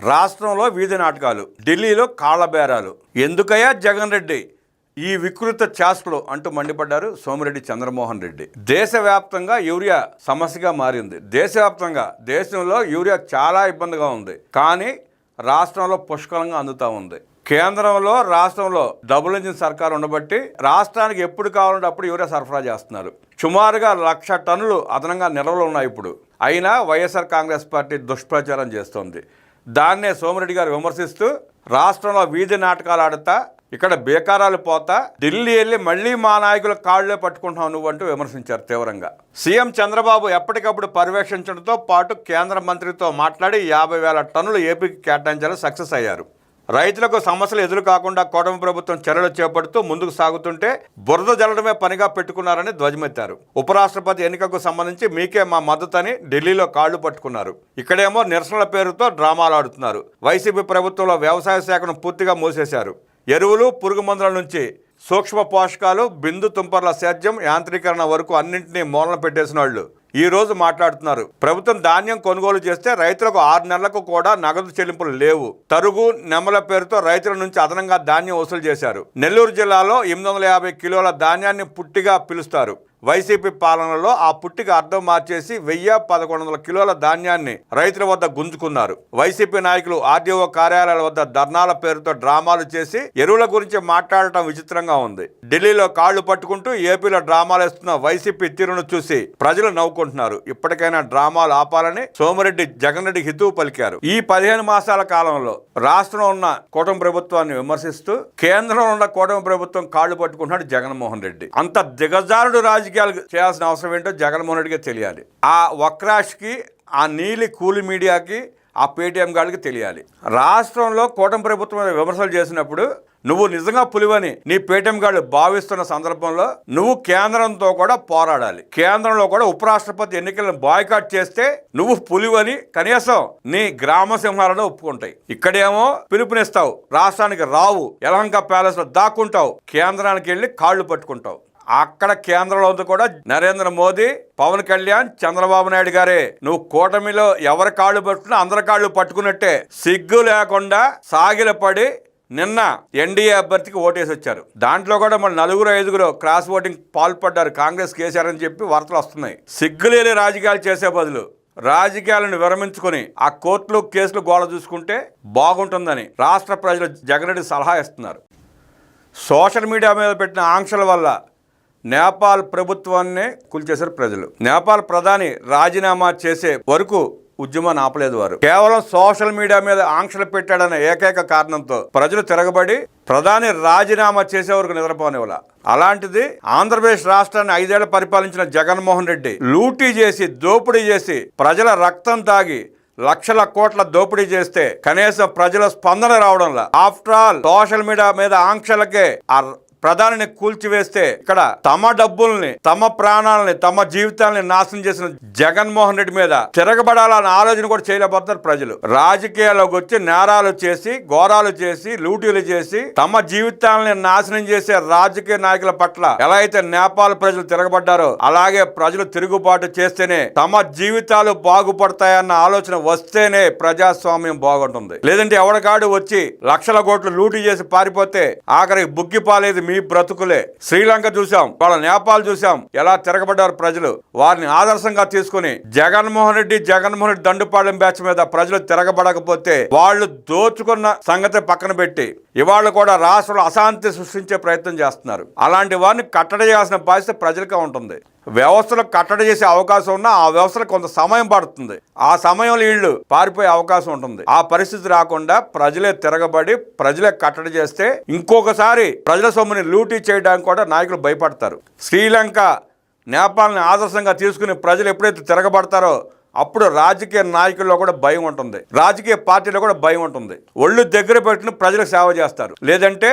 రాష్ట్రంలో వీధి నాటకాలు ఢిల్లీలో కాళ్ళబేరాలు. ఎందుకయ్యా జగన్ రెడ్డి? ఈ వికృత చేష్టలు అంటూ మండిపడ్డారు సోమిరెడ్డి చంద్రమోహన్ రెడ్డి. దేశవ్యాప్తంగా యూరియా సమస్యగా మారింది. దేశవ్యాప్తంగా దేశంలో యూరియా చాలా ఇబ్బందిగా ఉంది. కానీ రాష్ట్రంలో పుష్కలంగా అందుతూ ఉంది. కేంద్రంలో రాష్ట్రంలో డబుల్ ఇంజిన్ సర్కార్ ఉండబట్టి రాష్ట్రానికి ఎప్పుడు కావాలంటే అప్పుడు యూరియా సరఫరా చేస్తున్నారు. సుమారుగా లక్ష టన్నులు అదనంగా నిల్వలు ఉన్నాయి ఇప్పుడు. అయినా వైఎస్ఆర్ కాంగ్రెస్ పార్టీ దుష్ప్రచారం చేస్తోంది. దాన్నే సోమిరెడ్డి గారు విమర్శిస్తూ రాష్ట్రంలో వీధి నాటకాలు ఆడుతా ఇక్కడ బేకారాలు పోతా ఢిల్లీ వెళ్ళి మళ్ళీ మా నాయకుల కాళ్ళే పట్టుకుంటున్నావు నువ్వు అంటూ విమర్శించారు తీవ్రంగా. సీఎం చంద్రబాబు ఎప్పటికప్పుడు పర్యవేక్షించడంతో పాటు కేంద్ర మంత్రితో మాట్లాడి యాభై వేల టన్నులు ఏపీకి కేటాయించాలని సక్సెస్ అయ్యారు. రైతులకు సమస్యలు ఎదురు కాకుండా కూటమి ప్రభుత్వం చర్యలు చేపడుతూ ముందుకు సాగుతుంటే బురద జల్లడమే పనిగా పెట్టుకున్నారని ధ్వజమెత్తారు. ఉపరాష్ట్రపతి ఎన్నికకు సంబంధించి మీకే మా మద్దతని ఢిల్లీలో కాళ్ళు పట్టుకున్నారు. ఇక్కడేమో నిరసనల పేరుతో డ్రామాలు ఆడుతున్నారు. వైసీపీ ప్రభుత్వంలో వ్యవసాయ శాఖను పూర్తిగా మూసేశారు. ఎరువులు పురుగు మందుల నుంచి సూక్ష్మ పోషకాలు బిందు తుంపర్ల సేద్యం యాంత్రీకరణ వరకు అన్నింటినీ మూలన పెట్టేసిన వాళ్ళు ఈ రోజు మాట్లాడుతున్నారు. ప్రభుత్వం ధాన్యం కొనుగోలు చేస్తే రైతులకు ఆరు నెలలకు కూడా నగదు చెల్లింపులు లేవు. తరుగు నెమల పేరుతో రైతుల నుంచి అదనంగా ధాన్యం వసూలు చేశారు. నెల్లూరు జిల్లాలో ఎనిమిది వందల యాభై కిలోల ధాన్యాన్ని పుట్టిగా పిలుస్తారు. వైసీపీ పాలనలో ఆ పుట్టికి అర్థం మార్చేసి వెయ్యి పదకొండు వందల కిలోల ధాన్యాన్ని రైతుల వద్ద గుంజుకున్నారు. వైసీపీ నాయకులు ఆర్డీఓ కార్యాలయాల వద్ద ధర్నాల పేరుతో డ్రామాలు చేసి ఎరువుల గురించి మాట్లాడటం విచిత్రంగా ఉంది. ఢిల్లీలో కాళ్ళు పట్టుకుంటూ ఏపీలో డ్రామాలు వేస్తున్న వైసీపీ తీరును చూసి ప్రజలు నవ్వుకుంటున్నారు. ఇప్పటికైనా డ్రామాలు ఆపాలని సోమిరెడ్డి జగన్ రెడ్డి హితువు పలికారు. ఈ పదిహేను మాసాల కాలంలో రాష్ట్రంలో ఉన్న కూటమి ప్రభుత్వాన్ని విమర్శిస్తూ కేంద్రంలో ఉన్న కూటమి ప్రభుత్వం కాళ్ళు పట్టుకుంటున్నాడు జగన్మోహన్ రెడ్డి. అంత దిగజారుడు రాజకీయాలు చేయాల్సిన అవసరం ఏంటో జగన్మోహన్ రెడ్డికి తెలియాలి. ఆ వక్రాష్కి ఆ నీలి కూలి మీడియాకి ఆ పేటీఎం గాడికి తెలియాలి. రాష్ట్రంలో కూటమి ప్రభుత్వం మీద విమర్శలు చేసినప్పుడు నువ్వు నిజంగా పులివని నీ పేటీఎం గార్డు భావిస్తున్న సందర్భంలో నువ్వు కేంద్రంతో కూడా పోరాడాలి. కేంద్రంలో కూడా ఉపరాష్ట్రపతి ఎన్నికలను బాయ్కాట్ చేస్తే నువ్వు పులివని కనీసం నీ గ్రామ సింహాలను ఒప్పుకుంటాయి. ఇక్కడేమో పిలుపునిస్తావు రాష్ట్రానికి రావు యలహంక ప్యాలెస్లో దాక్కుంటావు కేంద్రానికి వెళ్ళి కాళ్ళు పట్టుకుంటావు. అక్కడ కేంద్రంలో కూడా నరేంద్ర మోదీ పవన్ కళ్యాణ్ చంద్రబాబు నాయుడు గారే. నువ్వు కూటమిలో ఎవరి కాళ్ళు పట్టుకున్నా అందరి కాళ్ళు పట్టుకున్నట్టే సిగ్గు లేకుండా సాగిలపడి నిన్న ఎన్డీఏ అభ్యర్థికి ఓటేసి వచ్చారు. దాంట్లో కూడా మన నలుగురు ఐదుగురు క్రాస్ ఓటింగ్ పాల్పడ్డారు. కాంగ్రెస్ కేసీఆర్ చెప్పి వార్తలు వస్తున్నాయి. సిగ్గులేని రాజకీయాలు చేసే బదులు రాజకీయాలను విరమించుకొని ఆ కోర్టులు కేసులు గోడ చూసుకుంటే బాగుంటుందని రాష్ట్ర ప్రజలు జగన్ రెడ్డి సలహా ఇస్తున్నారు. సోషల్ మీడియా మీద పెట్టిన ఆంక్షల వల్ల నేపాల్ ప్రభుత్వాన్నే కూల్చేశారు ప్రజలు. నేపాల్ ప్రధాని రాజీనామా చేసే వరకు ఉద్యమాన్ని ఆపలేదు వారు. కేవలం సోషల్ మీడియా మీద ఆంక్షలు పెట్టాడనే ఏకైక కారణంతో ప్రజలు తిరగబడి ప్రధాని రాజీనామా చేసే వరకు నిద్రపోనివ్వాల. అలాంటిది ఆంధ్రప్రదేశ్ రాష్ట్రాన్ని ఐదేళ్ళు పరిపాలించిన జగన్మోహన్ రెడ్డి లూటీ చేసి దోపిడీ చేసి ప్రజల రక్తం తాగి లక్షల కోట్ల దోపిడీ చేస్తే కనీసం ప్రజల స్పందన రావడంలా. ఆఫ్టర్ ఆల్ సోషల్ మీడియా మీద ఆంక్షలకే ఆ ప్రధానిని కూల్చివేస్తే ఇక్కడ తమ డబ్బుల్ని తమ ప్రాణాలని తమ జీవితాలని నాశనం చేసిన జగన్మోహన్ రెడ్డి మీద తిరగబడాలన్న ఆలోచన కూడా చేయలేకపోతున్నారు ప్రజలు. రాజకీయాల్లోకి వచ్చి నేరాలు చేసి ఘోరాలు చేసి లూటీలు చేసి తమ జీవితాలని నాశనం చేసే రాజకీయ నాయకుల పట్ల ఎలా అయితే నేపాల్ ప్రజలు తిరగబడ్డారో అలాగే ప్రజలు తిరుగుబాటు చేస్తేనే తమ జీవితాలు బాగుపడతాయన్న ఆలోచన వస్తేనే ప్రజాస్వామ్యం బాగుంటుంది. లేదంటే ఎవడకాడు వచ్చి లక్షల కోట్లు లూటీ చేసి పారిపోతే ఆఖరికి బుగ్గి పాలేదు మీ బ్రతుకులే. శ్రీలంక చూసాం వాళ్ళ నేపాల్ చూసాం ఎలా తిరగబడ్డారు ప్రజలు. వారిని ఆదర్శంగా తీసుకుని జగన్మోహన్ రెడ్డి జగన్మోహన్ రెడ్డి దండుపాలెం బ్యాచ్ మీద ప్రజలు తిరగబడకపోతే వాళ్ళు దోచుకున్న సంగతి పక్కన పెట్టి ఇవాళ కూడా రాష్ట్రంలో అశాంతి సృష్టించే ప్రయత్నం చేస్తున్నారు. అలాంటి వారిని కట్టడి చేయాల్సిన బాధ్యత ప్రజలకే ఉంటుంది. వ్యవస్థలు కట్టడి చేసే అవకాశం ఉన్నా ఆ వ్యవస్థలకు కొంత సమయం పడుతుంది. ఆ సమయంలో వీళ్ళు పారిపోయే అవకాశం ఉంటుంది. ఆ పరిస్థితి రాకుండా ప్రజలే తిరగబడి ప్రజలే కట్టడి చేస్తే ఇంకొకసారి ప్రజల సొమ్ముని లూటీ చేయడానికి కూడా నాయకులు భయపడతారు. శ్రీలంక నేపాల్ని ఆదర్శంగా తీసుకుని ప్రజలు ఎప్పుడైతే తిరగబడతారో అప్పుడు రాజకీయ నాయకుల్లో కూడా భయం ఉంటుంది. రాజకీయ పార్టీలో కూడా భయం ఉంటుంది. ఒళ్ళు దగ్గర పెట్టిన ప్రజలకు సేవ చేస్తారు. లేదంటే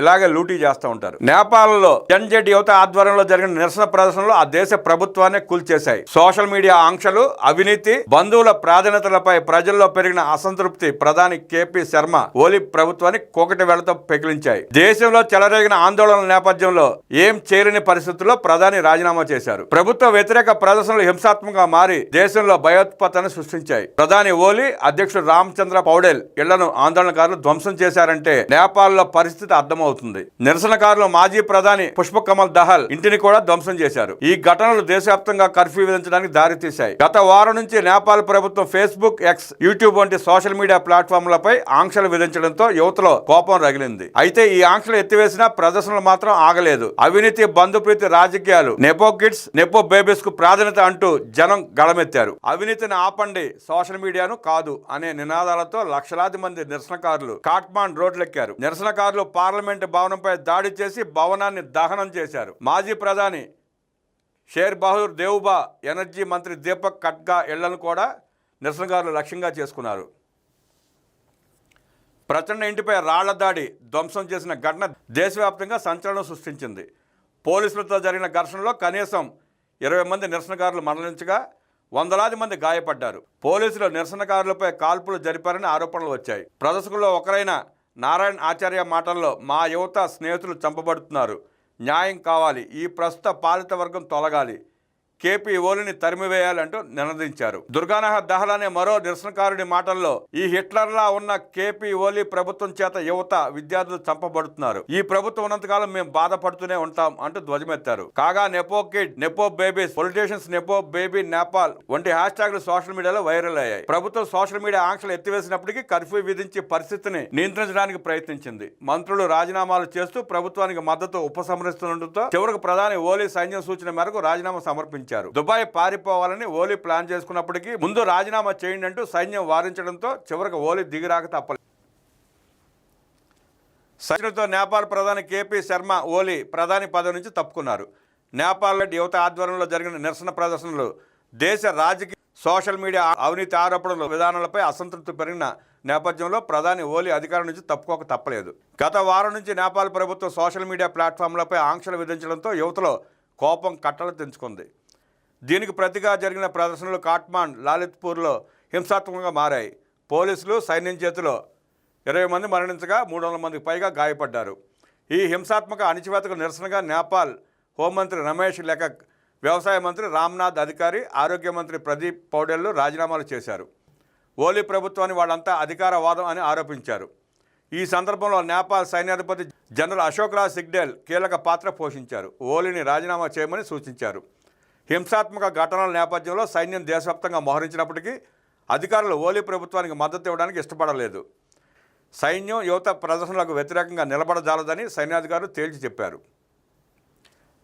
ఇలాగే లూటీ చేస్తూ ఉంటారు. నేపాల్లో జన్జెడ్ యువత ఆధ్వర్యంలో జరిగిన నిరసన ప్రదర్శనలో ఆ దేశ ప్రభుత్వాన్ని కూల్చేశాయి. సోషల్ మీడియా ఆంక్షలు అవినీతి బంధువుల ప్రాధాన్యతలపై ప్రజల్లో పెరిగిన అసంతృప్తి ప్రధాని కేపీ శర్మ ఓలీ ప్రభుత్వాన్ని కోకటి వేళతో పెకిలించాయి. దేశంలో చెలరేగిన ఆందోళనల నేపథ్యంలో ఏం చేయలేని పరిస్థితుల్లో ప్రధాని రాజీనామా చేశారు. ప్రభుత్వ వ్యతిరేక ప్రదర్శనలు హింసాత్మకంగా మారి దేశంలో భయోత్పత్తాన్ని సృష్టించాయి. ప్రధాని ఓలీ అధ్యక్షుడు రామచంద్ర పౌడేల్ ఇళ్ళను ఆందోళనకారులు ధ్వంసం చేశారంటే నేపాల్లో పరిస్థితి అర్థమవుతుంది. అవుతుంది నిరసనకారులు మాజీ ప్రధాని పుష్ప కమల్ దహల్ ఇంటిని కూడా ధ్వంసం చేశారు. ఈ ఘటనలు దేశవ్యాప్తంగా కర్ఫ్యూ విధించడానికి దారితీశాయి. గత వారం నుంచి నేపాల్ ప్రభుత్వం ఫేస్బుక్ ఎక్స్ యూట్యూబ్ వంటి సోషల్ మీడియా ప్లాట్ఫామ్లపై ఆంక్షలు విధించడంతో యువతలో కోపం రగిలింది. అయితే ఈ ఆంక్షలు ఎత్తివేసినా ప్రదర్శనలు మాత్రం ఆగలేదు. అవినీతి బంధుప్రీతి రాజకీయాలు నెపో కిడ్స్ నెపో బేబీస్కు ప్రాధాన్యత అంటూ జనం గళమెత్తారు. అవినీతిని ఆపండి సోషల్ మీడియాను కాదు అనే నినాదాలతో లక్షలాది మంది నిరసనకారులు కాట్మాండ్ రోడ్లెక్కారు. నిరసనకారులు పార్లమెంట్ భవనంపై దాడి చేసి భవనాన్ని దహనం చేశారు. మాజీ ప్రధాని షేర్ బహదూర్ దేవుబా ఎనర్జీ మంత్రి దీపక్ కట్గా ఇళ్ళను కూడా నిరసనకారులు లక్ష్యంగా చేసుకున్నారు. ప్రచండ ఇంటిపై రాళ్ళ దాడి ధ్వంసం చేసిన ఘటన దేశవ్యాప్తంగా సంచలనం సృష్టించింది. పోలీసులతో జరిగిన ఘర్షణలో కనీసం ఇరవై మంది నిరసనకారులు మరణించగా వందలాది మంది గాయపడ్డారు. పోలీసులు నిరసనకారులపై కాల్పులు జరిపారని ఆరోపణలు వచ్చాయి. ప్రదర్శకుల్లో ఒకరైన నారాయణ ఆచార్య మాటల్లో మా యువత స్నేహితులు చంపబడుతున్నారు. న్యాయం కావాలి. ఈ ప్రస్తుత పాలిత వర్గం తొలగాలి. కేపీఓలని తరిమివేయాలంటూ నినదించారు. దుర్గానాహ దహల్ అనే మరో నిరసనకారుడి మాటల్లో ఈ హిట్లర్లా ఉన్న కేపీ ఓలీ ప్రభుత్వం చేత యువత విద్యార్థులు చంపబడుతున్నారు. ఈ ప్రభుత్వం ఉన్నంతకాలం మేము బాధపడుతూనే ఉంటాం అంటూ ధ్వజమెత్తారు. కాగా nepo kid nepo babies politicians nepo baby Nepal వంటి హ్యాష్ ట్యాగ్లు సోషల్ మీడియాలో వైరల్ అయ్యాయి. ప్రభుత్వం సోషల్ మీడియా ఆంక్షలు ఎత్తివేసినప్పటికీ కర్ఫ్యూ విధించి పరిస్థితిని నియంత్రించడానికి ప్రయత్నించింది. మంత్రులు రాజీనామాలు చేస్తూ ప్రభుత్వానికి మద్దతు ఉపసంహరిస్తుండటంతో చివరకు ప్రధాని ఓలీ సైన్యం సూచన మేరకు రాజీనామా సమర్పించారు. దుబాయ్ పారిపోవాలని ఓలీ ప్లాన్ చేసుకున్నప్పటికీ ముందు రాజీనామా చేయండి అంటూ సైన్యం వారించడంతో చివరకు ఓలీ దిగిరాక తప్పలేదు. సైన్యంతో నేపాల్ ప్రధాని కేపీ శర్మ ఓలీ ప్రధాని పదవి నుంచి తప్పుకున్నారు. నేపాల్ యువత ఆధ్వర్యంలో జరిగిన నిరసన ప్రదర్శనలు దేశ రాజకీయ సోషల్ మీడియా అవినీతి ఆరోపణలు విధానాలపై అసంతృప్తి పెరిగిన నేపథ్యంలో ప్రధాని ఓలీ అధికారం నుంచి తప్పుకోక తప్పలేదు. గత వారం నుంచి నేపాల్ ప్రభుత్వం సోషల్ మీడియా ప్లాట్ఫామ్లపై ఆంక్షలు విధించడంతో యువతలో కోపం కట్టలు తెంచుకుంది. దీనికి ప్రతిగా జరిగిన ప్రదర్శనలు కాట్మాండ్ లాలిత్పూర్లో హింసాత్మకంగా మారాయి. పోలీసులు సైన్యం చేతిలో ఇరవై మంది మరణించగా మూడు వందల మందికి పైగా గాయపడ్డారు. ఈ హింసాత్మక అణిచివేతకు నిరసనగా నేపాల్ హోంమంత్రి రమేష్ లేక వ్యవసాయ మంత్రి రామ్నాథ్ అధికారి ఆరోగ్య మంత్రి ప్రదీప్ పౌడెల్లు రాజీనామాలు చేశారు. ఓలీ ప్రభుత్వాన్ని వాళ్ళంతా అధికారవాదం అని ఆరోపించారు. ఈ సందర్భంలో నేపాల్ సైన్యాధిపతి జనరల్ అశోక్ రాజ్ సిగ్డేల్ కీలక పాత్ర పోషించారు. ఓలీని రాజీనామా చేయమని సూచించారు. హింసాత్మక ఘటనల నేపథ్యంలో సైన్యం దేశవ్యాప్తంగా మోహరించినప్పటికీ అధికారులు ఓలీ ప్రభుత్వానికి మద్దతు ఇవ్వడానికి ఇష్టపడలేదు. సైన్యం యువత ప్రదర్శనలకు వ్యతిరేకంగా నిలబడజాలదని సైన్యాధికారులు తేల్చి చెప్పారు.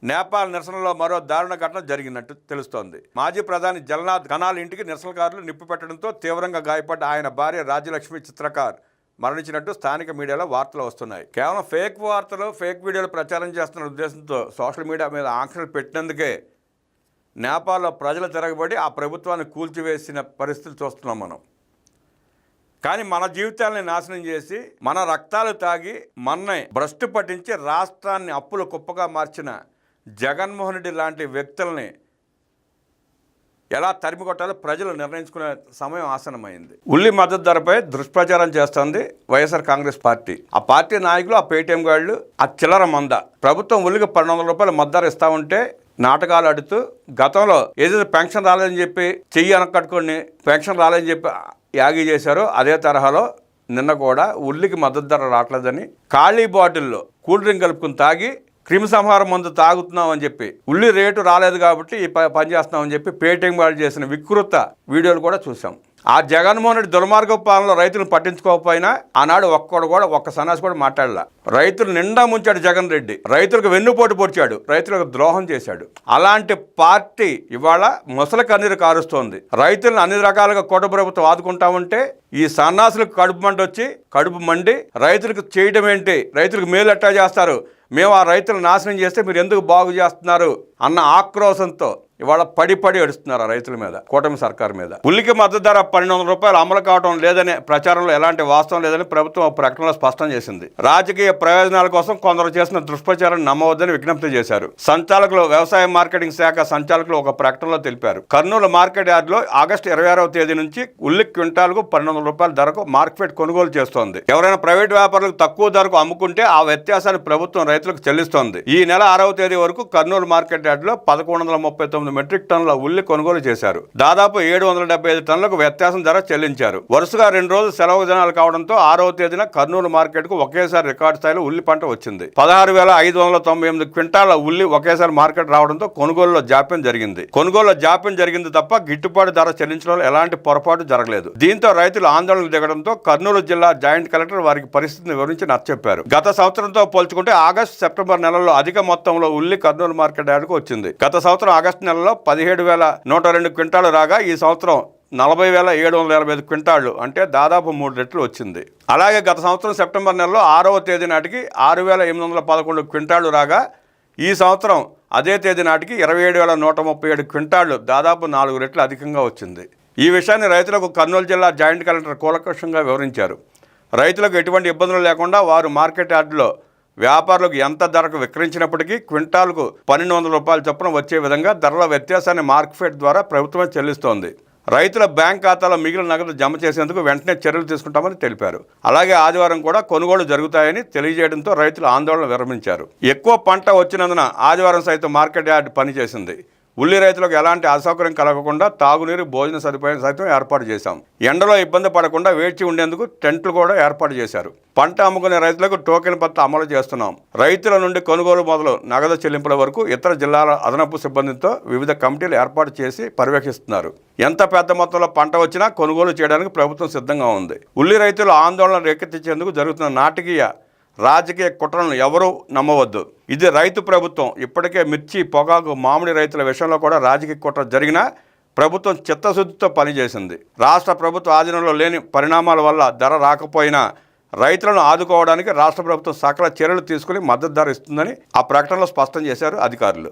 నేపాల్ నిరసనలో మరో దారుణ ఘటన జరిగినట్టు తెలుస్తోంది. మాజీ ప్రధాని జగన్నాథ్ ఘనాల ఇంటికి నిరసనకారులు నిప్పు పెట్టడంతో తీవ్రంగా గాయపడ్డ ఆయన భార్య రాజ్యలక్ష్మి చిత్రకార్ మరణించినట్టు స్థానిక మీడియాలో వార్తలు వస్తున్నాయి. కేవలం ఫేక్ వార్తలు ఫేక్ వీడియోలు ప్రచారం చేస్తున్న ఉద్దేశంతో సోషల్ మీడియా మీద ఆంక్షలు పెట్టినందుకే నేపాల్లో ప్రజలు తిరగబడి ఆ ప్రభుత్వాన్ని కూల్చివేసిన పరిస్థితి చూస్తున్నాం మనం. కానీ మన జీవితాలని నాశనం చేసి మన రక్తాలు తాగి మన్నే భ్రష్టు పట్టించి రాష్ట్రాన్ని అప్పుల కుప్పగా మార్చిన జగన్మోహన్ రెడ్డి లాంటి వ్యక్తుల్ని ఎలా తరిమి కొట్టాలో ప్రజలు నిర్ణయించుకునే సమయం ఆసనమైంది ఉల్లి మద్దతు ధరపై దుష్ప్రచారం చేస్తోంది వైఎస్ఆర్ కాంగ్రెస్ పార్టీ. ఆ పార్టీ నాయకులు ఆ పేటీఎం గాళ్ళు ఆ చిల్లర మంద. ప్రభుత్వం ఉల్లికి పన్నెండు వందల రూపాయలు మద్దతు ఇస్తా ఉంటే నాటకాలు ఆడుతూ గతంలో ఏదైతే పెన్షన్ రాలేదని చెప్పి చెయ్యి అనకట్టుకొని పెన్షన్ రాలేదని చెప్పి యాగి చేశారో అదే తరహాలో నిన్న కూడా ఉల్లికి మద్దతు ధర రావట్లేదని ఖాళీ బాటిల్లో కూల్ డ్రింక్ కలుపుకుని తాగి క్రిమి సంహారం మందు తాగుతున్నాం అని చెప్పి ఉల్లి రేటు రాలేదు కాబట్టి ఈ ప- పని చేస్తున్నామని చెప్పి పేటిఎం వాళ్ళు చేసిన వికృత వీడియోలు కూడా చూసాం ఆ జగన్మోహన్ రెడ్డి దుర్మార్గ పాలనలో రైతులను పట్టించుకోకపోయినా ఆనాడు ఒక్కడు కూడా ఒక్క సన్నాసి కూడా మాట్లాడలా. రైతులు నిండా ముంచాడు జగన్ రెడ్డి. రైతులకు వెన్నుపోటు పొడిచాడు. రైతులకు ద్రోహం చేశాడు. అలాంటి పార్టీ ఇవాళ ముసలి కన్నీరు కారుస్తోంది. రైతులను అన్ని రకాలుగా కోట ప్రభుత్వం ఆదుకుంటా ఉంటే ఈ సన్నాసులకు కడుపు మండి వచ్చి కడుపు మండి రైతులకు చేయడం ఏంటి? రైతులకు మేలు ఎట్టా చేస్తారు? మేము ఆ రైతులు నాశనం చేస్తే మీరు ఎందుకు బాగు చేస్తున్నారు? అన్న ఆక్రోశంతో ఇవాళ పడి పడి ఏడుస్తున్నారు రైతుల మీద కూటమి సర్కార్ మీద. ఉల్లికి మద్దతు ధర పన్నెండు వందల రూపాయలు అమలు కావడం లేదనే ప్రచారంలో ఎలాంటి వాస్తవం లేదని ప్రభుత్వం ప్రకటనలో స్పష్టం చేసింది. రాజకీయ ప్రయోజనాల కోసం కొందరు చేసిన దుష్ప్రచారం నమ్మవద్దని విజ్ఞప్తి చేశారు. సంచాలకులు వ్యవసాయ మార్కెటింగ్ శాఖ సంచాలకులు ఒక ప్రకటనలో తెలిపారు. కర్నూలు మార్కెట్ యార్డులో ఆగస్టు ఇరవై ఆరవ తేదీ నుంచి ఉల్లి క్వింటాల్కు పన్నెండు వందల రూపాయల ధరకు మార్కెట్ కొనుగోలు చేస్తోంది. ఎవరైనా ప్రైవేట్ వ్యాపారులకు తక్కువ ధరకు అమ్ముకుంటే ఆ వ్యత్యాసాన్ని ప్రభుత్వం రైతులకు చెల్లిస్తోంది. ఈ నెల ఆరవ తేదీ వరకు కర్నూలు మార్కెట్ యార్డులో పదకొండు వందల ముప్పై తొమ్మిది మెట్రిక్ టన్నుల ఉల్లి కొనుగోలు చేశారు. దాదాపు ఏడు వందల డెబ్బై ఐదు టన్నులకు వ్యత్యాసం ధర చెల్లించారు. వరుసగా రెండు రోజులు సెలవు దినాలు కావడంతో ఆరవ తేదీన కర్నూలు మార్కెట్కు ఒకేసారి రికార్డు స్థాయిలో ఉల్లి పంట వచ్చింది. పదహారు వేల ఐదు వందల తొంభై ఎనిమిది క్వింటాల ఉల్లి ఒకేసారి మార్కెట్ రావడంతో కొనుగోలులో జాప్యం జరిగింది. కొనుగోలులో జాప్యం జరిగింది తప్ప గిట్టుబాటు ధర చెల్లించడంలో ఎలాంటి పొరపాటు జరగలేదు. దీంతో రైతులు ఆందోళనకు దిగడంతో కర్నూలు జిల్లా జాయింట్ కలెక్టర్ వారికి పరిస్థితిని వివరించి నచ్చచెప్పారు. గత సంవత్సరంతో పోల్చుకుంటే ఆగస్టు సెప్టెంబర్ నెలలో అధిక మొత్తంలో ఉల్లి కర్నూలు మార్కెట్ యార్డుకు వచ్చింది. గత సంవత్సరం ఆగస్టు సంవత్సరంలో పదిహేడు వేల నూట రెండు క్వింటాలు రాగా ఈ సంవత్సరం నలభై వేల ఏడు వందల ఎనభై ఐదు క్వింటాళ్ళు అంటే దాదాపు మూడు రెట్లు వచ్చింది. అలాగే గత సంవత్సరం సెప్టెంబర్ నెలలో ఆరవ తేదీ నాటికి ఆరు వేల ఎనిమిది వందల పదకొండు క్వింటాళ్ళు రాగా ఈ సంవత్సరం అదే తేదీ నాటికి ఇరవై ఏడు వేల నూట ముప్పై ఏడు క్వింటాళ్ళు దాదాపు నాలుగు రెట్లు అధికంగా వచ్చింది. ఈ విషయాన్ని రైతులకు కర్నూలు జిల్లా జాయింట్ కలెక్టర్ కూలకృష్ణంగా వివరించారు. రైతులకు ఎటువంటి ఇబ్బందులు లేకుండా వారు మార్కెట్ యార్డులో వ్యాపారులకు ఎంత ధరకు విక్రయించినప్పటికీ క్వింటాల్కు పన్నెండు వందల రూపాయల చొప్పున వచ్చే విధంగా ధరల వ్యత్యాసాన్ని మార్కెట్ ద్వారా ప్రభుత్వమే చెల్లిస్తోంది. రైతుల బ్యాంక్ ఖాతాలో మిగిలిన నగదు జమ చేసేందుకు వెంటనే చర్యలు తీసుకుంటామని తెలిపారు. అలాగే ఆదివారం కూడా కొనుగోలు జరుగుతాయని తెలియజేయడంతో రైతులు ఆందోళన విరమించారు. ఎక్కువ పంట వచ్చినందున ఆదివారం సైతం మార్కెట్ యార్డ్ పనిచేసింది. ఉల్లి రైతులకు ఎలాంటి అసౌకర్యం కలగకుండా తాగునీరు భోజన సదుపాయం సైతం ఏర్పాటు చేశాం. ఎండలో ఇబ్బంది పడకుండా వేచి ఉండేందుకు టెంట్లు కూడా ఏర్పాటు చేశారు. పంట అమ్ముకునే రైతులకు టోకెన్ పత్ర అమలు చేస్తున్నాం. రైతుల నుండి కొనుగోలు మొదలు నగదు చెల్లింపుల వరకు ఇతర జిల్లాల అదనపు సిబ్బందితో వివిధ కమిటీలు ఏర్పాటు చేసి పర్యవేక్షిస్తున్నారు. ఎంత పెద్ద మొత్తంలో పంట వచ్చినా కొనుగోలు చేయడానికి ప్రభుత్వం సిద్ధంగా ఉంది. ఉల్లి రైతుల ఆందోళన రేకెత్తించేందుకు జరుగుతున్న నాటకీయ రాజకీయ కుట్రలను ఎవరూ నమ్మవద్దు. ఇది రైతు ప్రభుత్వం. ఇప్పటికే మిర్చి పొగాకు మామిడి రైతుల విషయంలో కూడా రాజకీయ కుట్ర జరిగినా ప్రభుత్వం చిత్తశుద్ధితో పనిచేసింది. రాష్ట్ర ప్రభుత్వ ఆధీనంలో లేని పరిణామాల వల్ల ధర రాకపోయినా రైతులను ఆదుకోవడానికి రాష్ట్ర ప్రభుత్వం సకల చర్యలు తీసుకుని మద్దతు ధర ఇస్తుందని ఆ ప్రకటనలో స్పష్టం చేశారు అధికారులు.